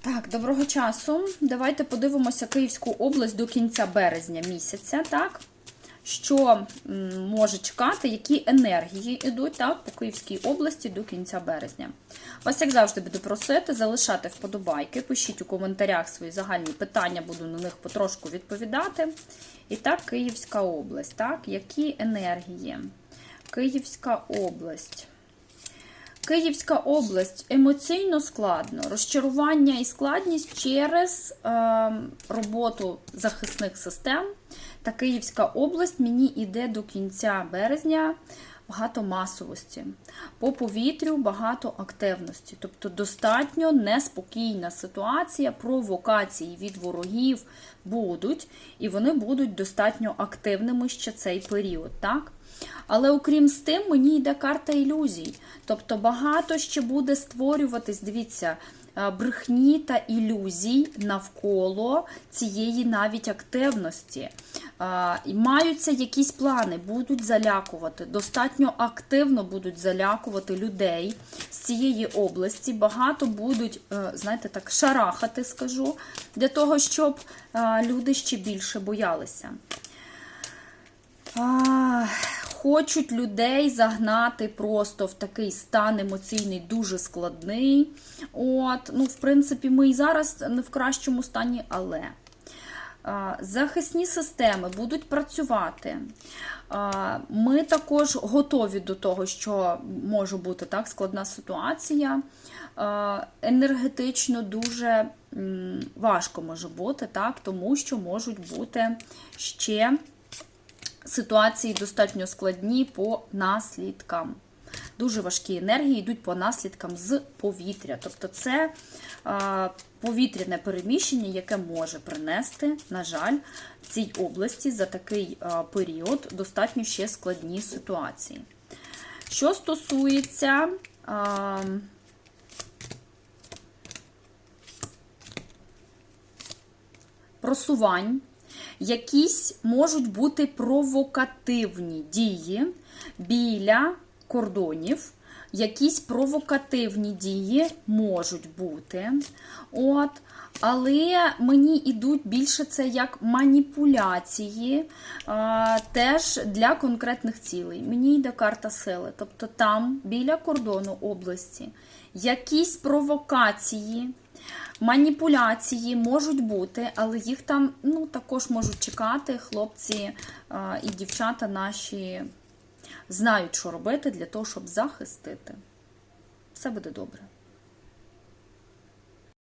Так, доброго часу. Давайте подивимося Київську область до кінця березня місяця, так? Що може чекати, які енергії йдуть так, по Київській області до кінця березня. Вас, як завжди, буду просити залишати вподобайки, пишіть у коментарях свої загальні питання, буду на них потрошку відповідати. І так, Київська область, так, які енергії? Київська область. Київська область емоційно складно, розчарування і складність через е, роботу захисних систем. Та Київська область мені йде до кінця березня багато масовості. По повітрю багато активності. Тобто достатньо неспокійна ситуація, провокації від ворогів будуть, і вони будуть достатньо активними ще цей період. так? Але окрім з тим, мені йде карта ілюзій. Тобто багато ще буде створюватись, дивіться, е, брехні та ілюзій навколо цієї навіть активності. Маються якісь плани, будуть залякувати, достатньо активно будуть залякувати людей з цієї області. Багато будуть, е, знаєте, так, шарахати, скажу, для того, щоб е, люди ще більше боялися. Хочуть людей загнати просто в такий стан емоційний, дуже складний. От, ну, в принципі, ми і зараз не в кращому стані, але захисні системи будуть працювати. Ми також готові до того, що може бути так складна ситуація. Енергетично дуже важко може бути, так, тому що можуть бути ще ситуації достатньо складні по наслідкам. Дуже важкі енергії йдуть по наслідкам з повітря. Тобто це повітряне переміщення, яке може принести, на жаль, в цій області за такий період достатньо ще складні ситуації. Що стосується просувань, якісь можуть бути провокативні дії біля кордонів. Якісь провокативні дії можуть бути. От. Але мені йдуть більше це як маніпуляції, а, теж для конкретних цілей. Мені йде карта сили. Тобто там, біля кордону області, якісь провокації, маніпуляції можуть бути, але їх там ну, також можуть чекати хлопці а, і дівчата наші знають, що робити для того, щоб захистити. Все буде добре.